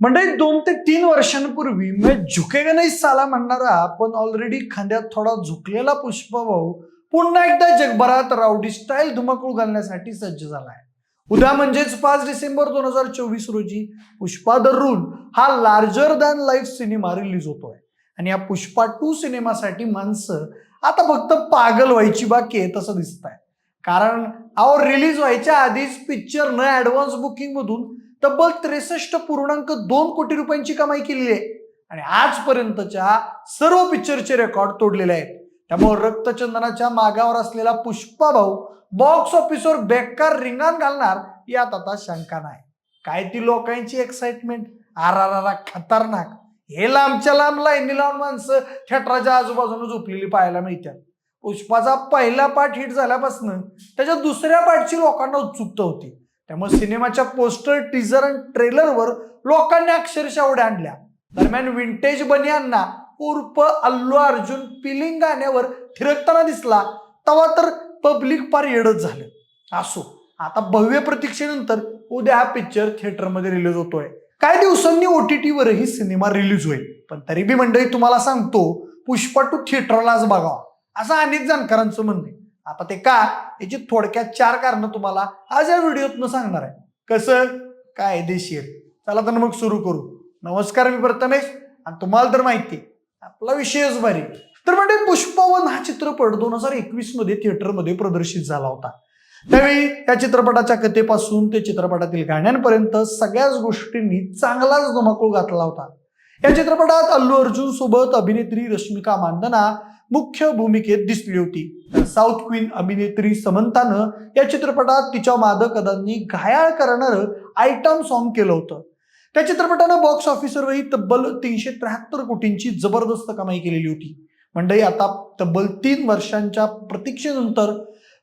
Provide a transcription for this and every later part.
म्हणजे दोन ते तीन वर्षांपूर्वी मी झुकेगा नाही साला म्हणणारा पण ऑलरेडी खांद्यात थोडा झुकलेला पुष्पभाऊ पुन्हा एकदा जगभरात राऊडी स्टाईल धुमाकूळ घालण्यासाठी सज्ज झालाय. उद्या म्हणजेच पाच डिसेंबर दोन हजार चोवीस रोजी पुष्पा द रूल हा larger than life cinema release होतोय. आणि या पुष्पा टू सिनेमासाठी माणसं आता फक्त पागल व्हायची बाकी आहे तसं दिसत आहे कारण अहो रिलीज व्हायच्या आधीच पिक्चरनं ऍडव्हान्स बुकिंग मधून तब्बल त्रेसष्ट पूर्णांक दोन कोटी रुपयांची कमाई केली आहे. आणि आजपर्यंतच्या सर्व पिक्चरचे रेकॉर्ड तोडलेले आहेत. त्यामुळे रक्तचंदनाच्या मागावर असलेला पुष्पा भाऊ बॉक्स ऑफिसवर बेकार रिंगाण घालणार यात आता शंका नाही. काय ती लोकांची एक्साइटमेंट आर आर आर खतरनाक. हे लांबच्या लांब लाईनी लावून माणसं थिएटराच्या आजूबाजूने झोपलेली पाहायला मिळतात. पुष्पाचा पहिला पाठ हिट झाल्यापासून त्याच्या दुसऱ्या पाठची लोकांना उत्सुकता होती. त्यामुळे सिनेमाच्या पोस्टर टीजर आणि ट्रेलरवर लोकांनी अक्षरशः उड्या आणल्या. दरम्यान विंटेज बनियांना उर्फ अल्लू अर्जुन पिलिंग गाण्यावर थिरकताना दिसला तेव्हा तर पब्लिक फार येडच झालं. असो आता भव्य प्रतीक्षेनंतर उद्या हा पिक्चर थिएटरमध्ये रिलीज होतोय. काही दिवसांनी ओ टी टीवरही सिनेमा रिलीज होईल. पण तरी बी मंडळी तुम्हाला सांगतो पुष्पा टू थिएटरलाच बघावा. असं अनेक जाणकारांचं म्हणणं आहे. आता ते का? याची थोडक्यात चार कारणं तुम्हाला आज या व्हिडिओतनं सांगणार आहे. कसं? कायदेशीर. चला तर मग सुरू करू. नमस्कार मी प्रथमेश. आणि तुम्हाला तर माहिती आपला विषयच भारी. तर म्हणजे पुष्पवन हा चित्रपट दोन हजार एकवीसमध्ये थिएटरमध्ये प्रदर्शित झाला होता. त्यावेळी त्या चित्रपटाच्या कथेपासून ते चित्रपटातील गाण्यांपर्यंत सगळ्याच गोष्टींनी चांगलाच धुमाकूळ घातला होता. या चित्रपटात अल्लू अर्जुन सोबत अभिनेत्री रश्मिका मांदना मुख्य भूमिकेत दिसली होती. तर साऊथ क्वीन अभिनेत्री समंतानं या चित्रपटात तिच्या मादकदांनी घायाळ करणारं आयटम सॉन्ग केलं होतं. त्या चित्रपटानं बॉक्स ऑफिसवरही तब्बल तीनशे त्र्याहत्तर कोटींची जबरदस्त कमाई केलेली होती. मंडळी आता तब्बल तीन वर्षांच्या प्रतीक्षेनंतर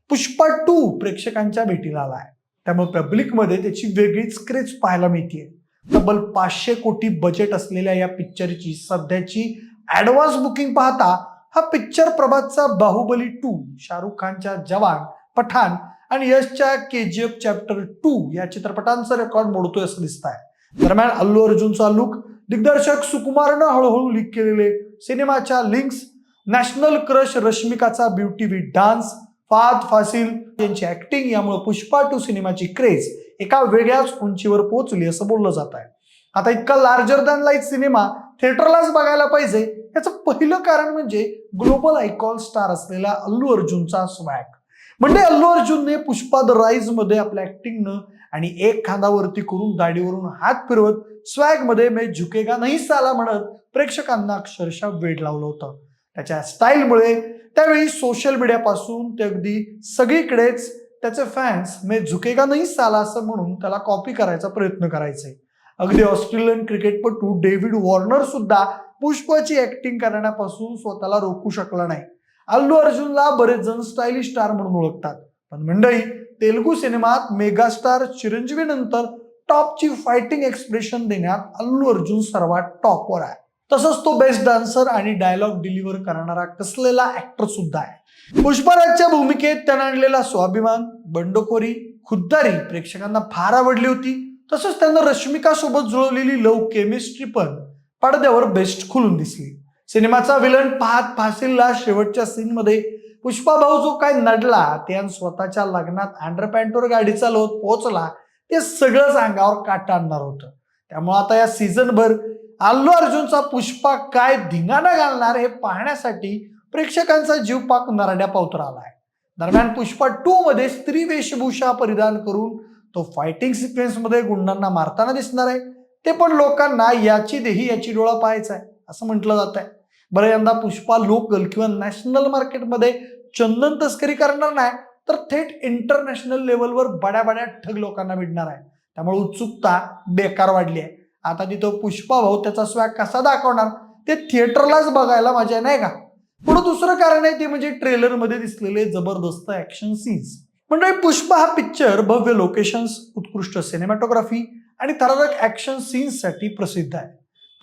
पुष्पा टू प्रेक्षकांच्या भेटीला आला आहे त्यामुळे पब्लिकमध्ये त्याची वेगळीच क्रेज पाहायला मिळते तब्बल पाचशे कोटी बजेट असलेल्या या पिक्चरची सध्याची ऍडव्हान्स बुकिंग पाहता हा पिक्चर प्रभातचा बाहुबली टू शाहरुख खानच्या जवान पठाण आणि यशच्या K G F chapter two या चित्रपटांचा रेकॉर्ड मोडतोय असं दिसत आहे दरम्यान अल्लू अर्जुनचा लुक दिग्दर्शक सुकुमारनं हळूहळू लीक केलेले सिनेमाच्या links national crush रश्मिकाचा beauty with dance Fahadh Faasil यांची ऍक्टिंग यामुळे पुष्पा टू सिनेमाची क्रेज एका वेगळ्याच उंचीवर पोहोचली असं बोललं जात आहे आता इतका लार्जर दॅन लाईफ सिनेमा थिएटरलाच बघायला पाहिजे याचं पहिलं कारण म्हणजे ग्लोबल आयकॉन स्टार असलेला अल्लू अर्जुनचा स्वॅग. म्हणजे अल्लू अर्जुनने पुष्पा द राईजमध्ये आपल्या ऍक्टिंगनं आणि एक खांदावरती करून दाढीवरून हात फिरवत स्वॅगमध्ये मे झुकेगा नाही साला म्हणत प्रेक्षकांना अक्षरशः वेड लावलं होतं. त्याच्या स्टाईलमुळे त्यावेळी सोशल मीडियापासून ते अगदी सगळीकडेच त्याचे फॅन्स मे झुकेगा नाही साला असं म्हणून त्याला कॉपी करायचा प्रयत्न करायचे. अगदी ऑस्ट्रेलियन क्रिकेटपटू डेव्हिड वॉर्नर सुद्धा पुष्पाची ऍक्टिंग करण्यापासून स्वतःला रोखू शकला नाही. अल्लू अर्जुनला बरेच जण स्टायलिश स्टार म्हणून ओळखतात. पण मंडळी तेलुगू सिनेमात मेगास्टार चिरंजीवीनंतर टॉपची फायटिंग एक्सप्रेशन देण्यात अल्लू अर्जुन सर्वात टॉपवर आहे. तसंच तो बेस्ट डान्सर आणि डायलॉग डिलिव्हर करणारा कसलेला ऍक्टर सुद्धा आहे. पुष्पराजच्या भूमिकेत त्यानं आणलेला स्वाभिमान बंडखोरी खुद्दारी प्रेक्षकांना फार आवडली होती. तसंच त्यानं रश्मिका सोबत जुळवलेली लव केमिस्ट्री पण पडद्यावर बेस्ट खुलून दिसली. सिनेमाचा विलन पाहत फासिलला शेवटच्या सीन मध्ये पुष्पा भाऊ जो काय नडला ते स्वतःच्या लग्नात अंडरपॅन्टवर गाडी चालवत पोहोचला ते सगळंच अंगावर काटा आणणार होतं. त्यामुळे आता या सीझनभर अल्लू अर्जुनचा पुष्पा काय धिंगाणा घालणार हे पाहण्यासाठी प्रेक्षकांचा जीव पाक नरड्या पावतर आलाय. दरम्यान पुष्पा टू मध्ये स्त्री वेशभूषा परिधान करून तो फायटिंग सिक्वेन्समध्ये गुंडांना मारताना दिसणार आहे. ते पण लोकांना याची देही याची डोळा पाहायचा आहे असं म्हटलं जात आहे. बरं यंदा पुष्पा लोकल किंवा नॅशनल मार्केटमध्ये चंदन तस्करी करणार नाही तर थेट इंटरनॅशनल लेवलवर बड्या बड्या ठग लोकांना मिळणार आहे. त्यामुळे उत्सुकता बेकार वाढली आहे. आता तिथं पुष्पा भाऊ त्याचा स्वॅग कसा दाखवणार ते थिएटरलाच बघायला मजा नाही का? पुढे दुसरं कारण आहे ते म्हणजे ट्रेलरमध्ये दिसलेले जबरदस्त ऍक्शन सीन्स म्हणजे पुष्पा हा पिक्चर भव्य लोकेशन्स उत्कृष्ट सिनेमॅटोग्राफी आणि थरारक ऍक्शन सीन्ससाठी प्रसिद्ध आहे.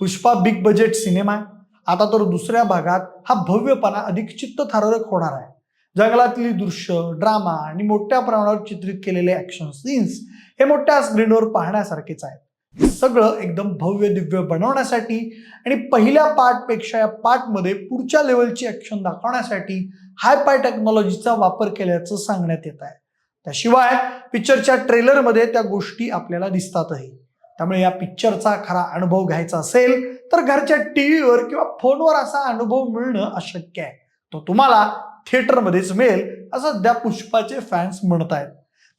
पुष्पा बिग बजेट सिनेमा आहे. आता तर दुसऱ्या भागात हा भव्यपणा अधिक चित्तथरारक होणार आहे. जंगलातली दृश्य ड्रामा आणि मोठ्या प्रमाणावर चित्रित केलेले ऍक्शन सीन्स हे मोठ्या स्क्रीनवर पाहण्यासारखेच आहेत. सगळं एकदम भव्य दिव्य बनवण्यासाठी आणि पहिल्या पार्टपेक्षा या पार्टमध्ये पुढच्या लेवलची ॲक्शन दाखवण्यासाठी हाय पाय टेक्नॉलॉजीचा वापर केल्याचं सांगण्यात येत आहे. त्याशिवाय पिक्चरच्या ट्रेलरमध्ये त्या गोष्टी आपल्याला दिसतातही. त्यामुळे या पिक्चरचा खरा अनुभव घ्यायचा असेल तर घरच्या टीव्हीवर किंवा फोनवर असा अनुभव मिळणं अशक्य आहे. तो तुम्हाला थिएटरमध्येच मिळेल असं सध्या पुष्पाचे फॅन्स म्हणत आहेत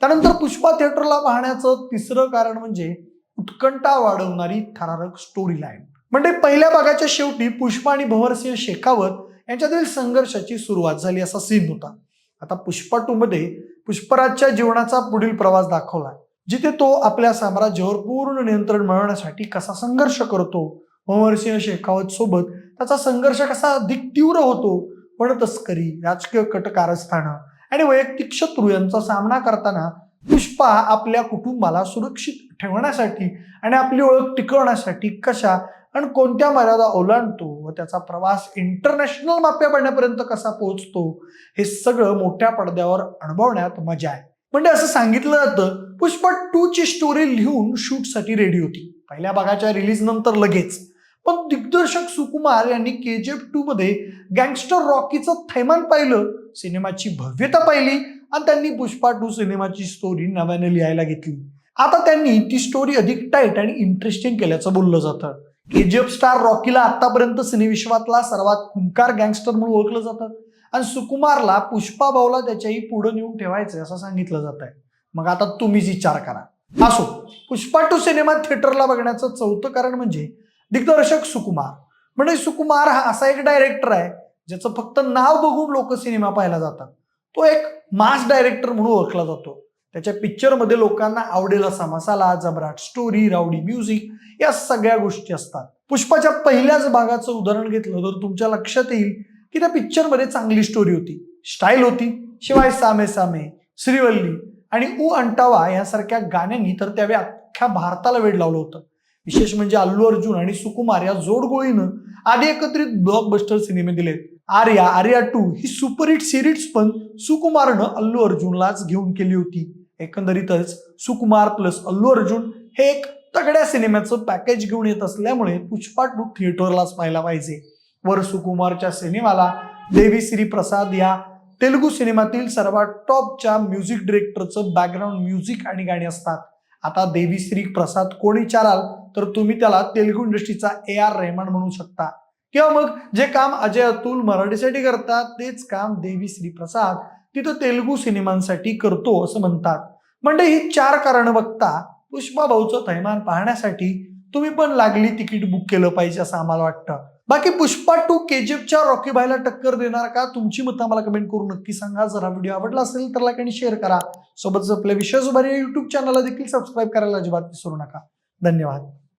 त्यानंतर पुष्पा थिएटरला पाहण्याचं तिसरं कारण म्हणजे उत्कंठा वाढवणारी थरारक स्टोरी लाईन म्हणजे पहिल्या भागाच्या शेवटी पुष्पा आणि भंवरसिंह शेखावत यांच्यातील संघर्षाची सुरुवात झाली असा सीन होता. आता पुष्पा टू मध्ये पुष्पराजच्या जीवनाचा पुढील प्रवास दाखवला जिथे तो आपल्या साम्राज्यावर पूर्ण नियंत्रण मिळवण्यासाठी कसा संघर्ष करतो भंवरसिंह शेखावत सोबत त्याचा संघर्ष कसा अधिक तीव्र होतो पण तस्करी राजकीय कट कारस्थानं आणि वैयक्तिक शत्रू यांचा सामना करताना पुष्पा आपल्या कुटुंबाला सुरक्षित ठेवण्यासाठी आणि आपली ओळख टिकवण्यासाठी कशा आणि कोणत्या मर्यादा ओलांडतो व त्याचा प्रवास इंटरनॅशनल माप्या पडण्यापर्यंत कसा पोहोचतो हे सगळं मोठ्या पडद्यावर अनुभवण्यात मजा आहे. म्हणजे असं सांगितलं जातं पुष्पा टू ची स्टोरी लिहून शूटसाठी रेडी होती. पहिल्या भागाच्या रिलीज नंतर लगेच. पण दिग्दर्शक सुकुमार यांनी के जी एफ टू मध्ये गँगस्टर रॉकीचं थैमान पाहिलं सिनेमाची भव्यता पाहिली आणि त्यांनी पुष्पा टू सिनेमाची स्टोरी नव्याने लिहायला घेतली. आता त्यांनी ती स्टोरी अधिक टाईट आणि इंटरेस्टिंग केल्याचं बोललं जातं. केजीएफ स्टार रॉकीला आतापर्यंत सिनेविश्वातला सर्वात खुंकार गँगस्टर म्हणून ओळखलं जातं. आणि सुकुमारला पुष्पा भाऊला त्याच्याही पुढे नेऊन ठेवायचं असं सांगितलं जात आहे मग आता तुम्हीच विचार करा. असो पुष्पा टू सिनेमा थिएटरला बघण्याचं चौथं कारण म्हणजे दिग्दर्शक सुकुमार. म्हणजे सुकुमार हा असा एक डायरेक्टर आहे ज्याचं फक्त नाव बघून लोक सिनेमा पाहायला जातात. तो एक मास डायरेक्टर म्हणून ओळखला जातो. त्याच्या पिक्चरमध्ये लोकांना आवडेल असा मसाला जबराट स्टोरी राऊडी म्युझिक या सगळ्या गोष्टी असतात. पुष्पाच्या पहिल्याच भागाचं उदाहरण घेतलं तर तुमच्या लक्षात येईल की त्या पिक्चरमध्ये चांगली स्टोरी होती. स्टाईल होती. शिवाय सामे सामे श्रीवल्ली आणि उ अंटावा यासारख्या गाण्यांनी तर त्यावेळी अख्ख्या भारताला वेळ लावलं होतं. विशेष म्हणजे अल्लू अर्जुन आणि सुकुमार या जोडगोळीनं आधी एकत्रित ब्लॉकबस्टर सिनेमे दिलेत. आर्या आर्या टू ही सुपरहिट सिरीज पण सुकुमारनं अल्लू अर्जुनलाच घेऊन केली होती. एकंदरीतच सुकुमार प्लस अल्लू अर्जुन हे एक तगड्या सिनेमाचं पॅकेज घेऊन येत असल्यामुळे पुष्पा टू थिएटरलाच पाहायला पाहिजे. वर सुकुमारच्या सिनेमाला देवी श्री प्रसाद या तेलुगू सिनेमातील सर्वात टॉपच्या म्युझिक डिरेक्टरचं बॅकग्राऊंड म्युझिक आणि गाणी असतात. आता देवीश्री प्रसाद कोणी विचाराल तर तुम्ही त्याला तेलुगू इंडस्ट्रीचा ए आर रेहमान म्हणू शकता. किंवा मग जे काम अजय अतुल मराठीसाठी करतात तेच काम देवीश्री प्रसाद तिथं तेलुगू सिनेमांसाठी करतो असं म्हणतात. म्हणजे ही चार कारणं बघता पुष्पा भाऊचं थैमान पाहण्यासाठी तुम्ही पण लागली तिकीट बुक केलं पाहिजे असं आम्हाला वाटतं. बाकी पुष्पा टू केजीएफच्या रॉकी भाईला टक्कर देणार का? तुमची मतं आम्हाला कमेंट करून नक्की सांगा. जर हा व्हिडिओ आवडला असेल तर लाईक आणि शेअर करा. सोबतच आपल्या विश्वास उभारी युट्यूब चॅनलला देखील सबस्क्राईब करायला अजिबात विसरू नका. धन्यवाद.